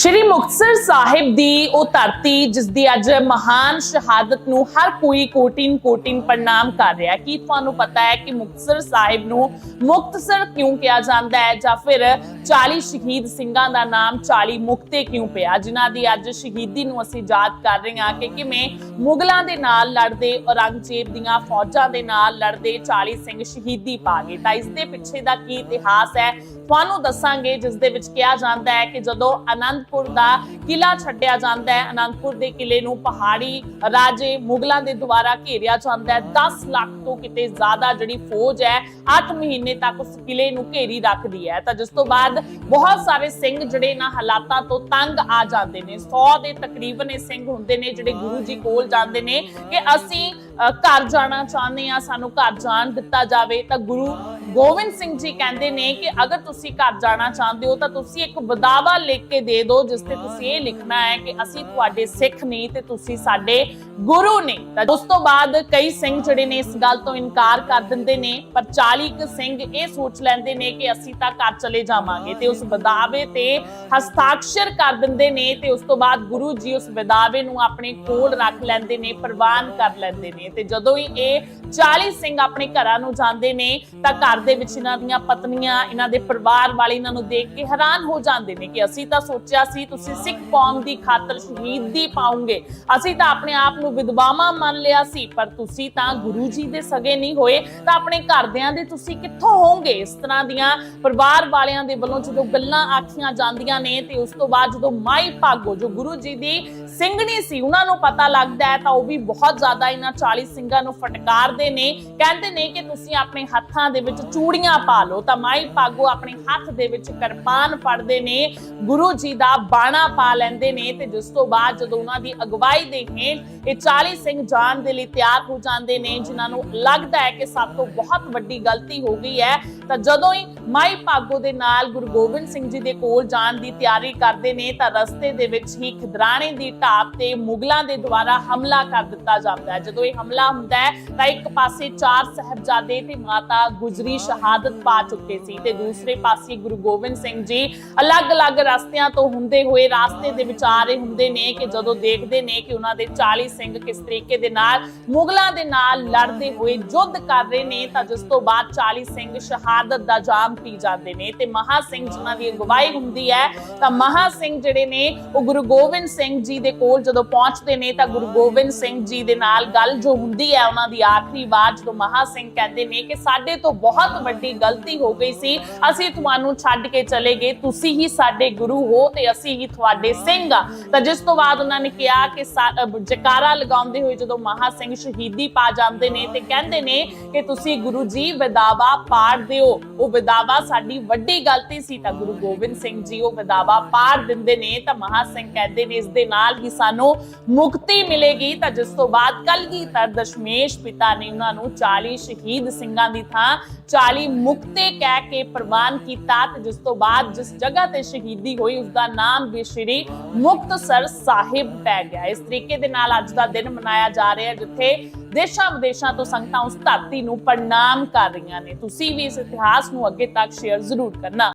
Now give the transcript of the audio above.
ਸ਼੍ਰੀ ਮੁਕਤਸਰ ਸਾਹਿਬ ਦੀ ਉਹ ਧਰਤੀ ਜਿਸ ਦੀ ਅੱਜ ਮਹਾਨ ਸ਼ਹਾਦਤ ਨੂੰ ਹਰ ਕੋਈ ਕੋਟਿਨ ਕੋਟਿਨ ਪ੍ਰਣਾਮ ਕਰ ਰਿਹਾ ਕੀ ਤੁਹਾਨੂੰ ਪਤਾ ਹੈ ਕਿ ਮੁਕਤਸਰ ਸਾਹਿਬ ਨੂੰ ਮੁਕਤਸਰ ਕਿਉਂ ਕਿਹਾ ਜਾਂਦਾ ਹੈ ਜਾਂ ਫਿਰ 40 ਸ਼ਹੀਦ ਸਿੰਘਾਂ ਦਾ ਨਾਮ 40 ਮੁਕਤੇ ਕਿਉਂ ਪਿਆ? ਜਿਨ੍ਹਾਂ ਦੀ ਅੱਜ ਸ਼ਹੀਦੀ ਨੂੰ ਅਸੀਂ ਯਾਦ ਕਰ ਰਹੇ ਹਾਂ ਕਿ ਕਿਵੇਂ ਮੁਗਲਾਂ ਦੇ ਨਾਲ ਲੜਦੇ, ਔਰੰਗਜ਼ੇਬ ਦੀਆਂ ਫੌਜਾਂ ਦੇ ਨਾਲ ਲੜਦੇ 40 ਸਿੰਘ ਸ਼ਹੀਦੀ ਪਾ ਗਏ। ਤਾਂ ਇਸ ਦੇ ਪਿੱਛੇ ਦਾ ਕੀ ਇਤਿਹਾਸ ਹੈ? ਤੁਹਾਨੂੰ ਦੱਸਾਂਗੇ, ਜਿਸ ਦੇ ਵਿੱਚ ਕਿਹਾ ਜਾਂਦਾ ਹੈ ਕਿ ਜਦੋਂ ਅਨੰਦਪੁਰ ਦਾ ਕਿਲਾ ਛੱਡਿਆ ਜਾਂਦਾ ਹੈ, ਅਨੰਦਪੁਰ ਦੇ ਕਿਲੇ ਨੂੰ ਪਹਾੜੀ ਰਾਜੇ ਮੁਗਲਾਂ ਦੇ ਦੁਆਰਾ ਘੇਰਿਆ ਜਾਂਦਾ ਹੈ। 10 ਲੱਖ ਤੋਂ ਕਿਤੇ ਜ਼ਿਆਦਾ ਜਿਹੜੀ ਫੌਜ ਹੈ 8 ਮਹੀਨੇ ਤੱਕ ਉਸ ਕਿਲੇ ਨੂੰ ਘੇਰੀ ਰੱਖਦੀ ਹੈ। ਤਾਂ ਜਿਸ ਤੋਂ ਬਾਅਦ ਬਹੁਤ ਸਾਰੇ ਸਿੰਘ ਜਿਹੜੇ ਇਹਨਾਂ ਹਾਲਾਤਾਂ ਤੋਂ ਤੰਗ ਆ ਜਾਂਦੇ ਨੇ। 100 ਦੇ ਤਕਰੀਬਨ ਇਹ ਸਿੰਘ ਹੁੰਦੇ ਨੇ ਜਿਹੜੇ ਗੁਰੂ ਜੀ ਕੋਲ ਜਾਂਦੇ ਨੇ ਕਿ ਅਸੀਂ ਘਰ ਜਾਣਾ ਚਾਹੁੰਦੇ ਆ ਸਾਨੂੰ ਘਰ ਜਾਣ ਦਿੱਤਾ ਜਾਵੇ ਤਾਂ ਗੁਰੂ ਗੋਬਿੰਦ ਸਿੰਘ ਜੀ ਕਹਿੰਦੇ ਨੇ ਕਿ ਅਗਰ ਤੁਸੀਂ ਘਰ ਜਾਣਾ ਚਾਹੁੰਦੇ ਹੋ ਤਾਂ ਤੁਸੀਂ ਇੱਕ ਬਦਾਵਾ ਲਿਖ ਕੇ ਦੇ ਦਿਓ, ਜਿਸ ਤੇ ਤੁਸੀਂ ਇਹ ਲਿਖਣਾ ਹੈ ਕਿ ਅਸੀਂ ਤੁਹਾਡੇ ਸਿੱਖ ਨਹੀਂ ਤੇ ਤੁਸੀਂ ਸਾਡੇ ਗੁਰੂ ਨੇ। ਤਾਂ ਉਸ ਤੋਂ ਬਾਅਦ ਕਈ ਸਿੰਘ ਜਿਹੜੇ ਨੇ ਇਸ ਗੱਲ ਤੋਂ ਇਨਕਾਰ ਕਰ ਦਿੰਦੇ ਨੇ, ਪਰ 40 ਕੁ ਸਿੰਘ ਇਹ ਸੋਚ ਲੈਂਦੇ ਨੇ ਕਿ ਅਸੀਂ ਤਾਂ ਘਰ ਚਲੇ ਜਾਵਾਂਗੇ ਤੇ ਉਸ ਬਦਾਵੇ ਤੇ ਹਸਤਾਖਰ ਕਰ ਦਿੰਦੇ ਨੇ ਤੇ ਉਸ ਤੋਂ ਬਾਅਦ ਗੁਰੂ ਜੀ ਉਸ ਬਦਾਵੇ ਨੂੰ ਆਪਣੇ ਕੋਲ ਰੱਖ ਲੈਂਦੇ ਨੇ, ਪ੍ਰਵਾਨ ਕਰ ਲੈਂਦੇ ਨੇ ਤੇ ਜਦੋਂ ਹੀ ਇਹ 40 ਸਿੰਘ ਆਪਣੇ ਘਰਾਂ ਨੂੰ ਜਾਂਦੇ ਨੇ ਤਾਂ ਘਰ ਦੇ ਵਿੱਚ ਇਹਨਾਂ ਦੀਆਂ ਪਤਨੀਆਂ, ਇਹਨਾਂ ਦੇ ਪਰਿਵਾਰ ਵਾਲੇ ਇਹਨਾਂ ਨੂੰ ਦੇਖ ਕੇ ਹੈਰਾਨ ਹੋ ਜਾਂਦੇ ਨੇ ਕਿ ਅਸੀਂ ਤਾਂ ਸੋਚਿਆ ਸੀ ਤੁਸੀਂ ਸਿੱਖ ਕੌਮ ਦੀ ਖਾਤਰ ਸ਼ਹੀਦੀ ਪਾਉਂਗੇ। ਅਸੀਂ ਤਾਂ ਆਪਣੇ ਆਪ ਨੂੰ ਵਿਧਵਾਵਾਂ ਮੰਨ ਲਿਆ ਸੀ, ਪਰ ਤੁਸੀਂ ਤਾਂ ਗੁਰੂ ਜੀ ਦੇ ਸਗੇ ਨਹੀਂ ਹੋਏ। ਤਾਂ ਆਪਣੇ ਘਰਦਿਆਂ ਦੇ ਤੁਸੀਂ ਕਿੱਥੋਂ ਹੋਵੋਗੇ? ਇਸ ਤਰ੍ਹਾਂ ਦੀਆਂ ਪਰਿਵਾਰ ਵਾਲਿਆਂ ਦੇ ਵੱਲੋਂ ਜਦੋਂ ਗੱਲਾਂ ਆਖੀਆਂ ਜਾਂਦੀਆਂ ਨੇ, ਤੇ ਉਸ ਤੋਂ ਬਾਅਦ ਜਦੋਂ ਮਾਈ ਭਾਗੋ, ਜੋ ਗੁਰੂ ਜੀ ਦੀ ਸਿੰਘਣੀ ਸੀ, ਉਹਨਾਂ ਨੂੰ ਪਤਾ ਲੱਗਦਾ ਹੈ, ਤਾਂ ਉਹ ਵੀ ਬਹੁਤ ਜ਼ਿਆਦਾ ਇਹਨਾਂ 40 ਸਿੰਘਾਂ ਨੂੰ ਫਟਕਾਰਦੇ ਨੇ। ਕਹਿੰਦੇ ਨੇ ਕਿ ਤੁਸੀਂ ਆਪਣੇ ਹੱਥਾਂ ਦੇ ਵਿੱਚ ਚੂੜੀਆਂ ਪਾ ਲਓ ਤਾਂ ਮਾਈ ਭਾਗੋ ਆਪਣੇ ਹੱਥ ਦੇ ਵਿੱਚ ਕਿਰਪਾਨ ਫੜਦੇ ਨੇ, ਗੁਰੂ ਜੀ ਦਾ ਬਾਣਾ ਪਾ ਲੈਂਦੇ ਨੇ ਤੇ ਜਿਸ ਤੋਂ ਬਾਅਦ ਜਦੋਂ ਉਹਨਾਂ ਦੀ ਅਗਵਾਈ ਦੇ ਹੇਠ ਇਹ 40 ਸਿੰਘ ਜਾਣ ਦੇ ਲਈ ਤਿਆਰ ਹੋ ਜਾਂਦੇ ਨੇ, ਜਿਨ੍ਹਾਂ ਨੂੰ ਲੱਗਦਾ ਹੈ ਕਿ ਸਭ ਤੋਂ ਬਹੁਤ ਵੱਡੀ ਗਲਤੀ ਹੋ ਗਈ ਹੈ, ਤਾਂ ਜਦੋਂ ਹੀ ਮਾਈ ਭਾਗੋ ਦੇ ਨਾਲ ਗੁਰੂ ਗੋਬਿੰਦ ਸਿੰਘ ਜੀ ਦੇ ਕੋਲ ਜਾਣ ਦੀ ਤਿਆਰੀ ਕਰਦੇ ਨੇ, ਤਾਂ ਰਸਤੇ ਦੇ ਵਿੱਚ ਹੀ ਖਿਦਰਾਣੇ ਦੀ ਢਾਬ ਤੇ ਮੁਗਲਾਂ ਦੇ ਦੁਆਰਾ ਹਮਲਾ ਕਰ ਦਿੱਤਾ ਜਾਂਦਾ ਹੈ। ਜਦੋਂ ਇਹ ਹਮਲਾ ਹੁੰਦਾ ਹੈ, ਤਾਂ ਇੱਕ ਪਾਸੇ ਚਾਰ ਸਹਿਬਜ਼ਾਦੇ ਤੇ ਮਾਤਾ ਗੁਜਰੀ ਸ਼ਹਾਦਤ ਪਾ ਚੁੱਕੇ ਸੀ ਤੇ ਦੂਸਰੇ ਪਾਸੇ ਗੁਰੂ ਗੋਬਿੰਦ ਸਿੰਘ ਜੀ ਅਲੱਗ-ਅਲੱਗ ਰਸਤਿਆਂ ਤੋਂ ਹੁੰਦੇ ਹੋਏ ਰਾਸਤੇ ਦੇ ਵਿੱਚ ਹੁੰਦੇ ਨੇ ਕਿ ਜਦੋਂ ਦੇਖਦੇ ਨੇ ਕਿ ਉਹਨਾਂ ਦੇ 40 ਸਿੰਘ ਕਿਸ ਤਰੀਕੇ ਦੇ ਨਾਲ, ਮੁਗਲਾਂ ਦੇ ਨਾਲ ਲੜਦੇ ਹੋਏ ਯੁੱਧ ਕਰ ਰਹੇ ਨੇ, ਤਾਂ ਜਿਸ ਤੋਂ ਬਾਅਦ 40 ਸਿੰਘ ਸ਼ਹਾਦਤ ਦਾ ਜਾਮ ਪੀ ਜਾਂਦੇ ਨੇ ਤੇ ਮਹਾ ਸਿੰਘ ਜਿਨ੍ਹਾਂ ਦੀ ਅਗਵਾਈ ਹੁੰਦੀ ਹੈ, ਤਾਂ ਮਹਾ ਸਿੰਘ ਜਿਹੜੇ ਨੇ, ਉਹ ਗੁਰੂ ਗੋਬਿੰਦ ਸਿੰਘ ਜੀ ਦੇ ਕੋਲ ਜਦੋਂ ਪਹੁੰਚਦੇ ਨੇ, ਤਾਂ ਗੁਰੂ ਗੋਬਿੰਦ ਸਿੰਘ ਜੀ ਦੇ ਨਾਲ ਗੱਲ ਜੋ ਹੁੰਦੀ ਹੈ, ਉਹਨਾਂ ਦੀ ਆਖਰੀ ਵਾਰ ਜਦੋਂ ਮਹਾ ਸਿੰਘ ਕਹਿੰਦੇ ਨੇ ਕਿ ਸਾਡੇ ਤੋਂ ਬਹੁਤ ਵੱਡੀ ਗਲਤੀ ਹੋ ਗਈ ਸੀ। ਅਸੀਂ ਤੁਹਾਨੂੰ ਛੱਡ ਕੇ ਚਲੇ ਗਏ। ਤੁਸੀਂ ਹੀ ਸਾਡੇ ਗੁਰੂ ਹੋ ਤੇ ਅਸੀਂ ਹੀ ਤੁਹਾਡੇ ਸਿੰਘ ਆ। ਤਾਂ ਜਿਸ ਤੋਂ ਬਾਅਦ ਉਹਨਾਂ ਨੇ ਕਿਹਾ ਕਿ ਸਾ- ਲਗਾਉਂਦੇ ਹੋਏ ਜਦੋਂ ਮਹਾ ਸਿੰਘ ਸ਼ਹੀਦੀ ਪਾ ਜਾਂਦੇ ਨੇ ਤੇ ਕਹਿੰਦੇ ਨੇ ਕਿ ਤੁਸੀਂ ਗੁਰੂ ਜੀ ਵਿਦਾਵਾ ਪਾੜ ਦਿਓ। ਉਹ ਵਿਦਾਵਾ ਸਾਡੀ ਵੱਡੀ ਗਲਤੀ ਸੀ ਤਾਂ ਗੁਰੂ ਗੋਬਿੰਦ ਸਿੰਘ ਜੀ ਉਹ ਵਿਦਾਵਾ ਪਾੜ ਦਿੰਦੇ ਨੇ। ਤਾਂ ਮਹਾ ਸਿੰਘ ਕਹਿੰਦੇ ਨੇ, ਇਸ ਦੇ ਨਾਲ ਹੀ ਸਾਨੂੰ ਮੁਕਤੀ ਮਿਲੇਗੀ। ਤਾਂ ਜਿਸ ਤੋਂ ਬਾਅਦ ਕਲਗੀਧਰ ਦਸ਼ਮੇਸ਼ ਪਿਤਾ ਨੇ ਉਹਨਾਂ ਨੂੰ 40 ਸ਼ਹੀਦ ਸਿੰਘਾਂ ਦੀ ਥਾਂ 40 ਮੁਕਤੇ ਕਹਿ ਕੇ ਪ੍ਰਵਾਨ ਕੀਤਾ ਤੇ ਜਿਸ ਤੋਂ ਬਾਅਦ ਜਿਸ ਜਗ੍ਹਾ ਤੇ ਸ਼ਹੀਦੀ ਹੋਈ ਉਸ ਦਾ ਨਾਮ ਵੀ ਸ਼੍ਰੀ ਮੁਕਤਸਰ ਸਾਹਿਬ ਪੈ ਗਿਆ। ਇਸ ਤਰੀਕੇ ਦੇ ਨਾਲ ਅੱਜ ਦਾ ਦਿਨ ਮਨਾਇਆ ਜਾ ਰਿਹਾ ਜਿੱਥੇ ਦੇਸ਼ਾਂ ਵਿਦੇਸ਼ਾਂ ਤੋਂ ਸੰਗਤਾਂ ਉਸ ਧਰਤੀ ਨੂੰ ਪ੍ਰਣਾਮ ਕਰ ਰਹੀਆਂ ਨੇ। ਤੁਸੀਂ ਵੀ ਇਸ ਇਤਿਹਾਸ ਨੂੰ ਅੱਗੇ ਤੱਕ ਸ਼ੇਅਰ ਜ਼ਰੂਰ ਕਰਨਾ।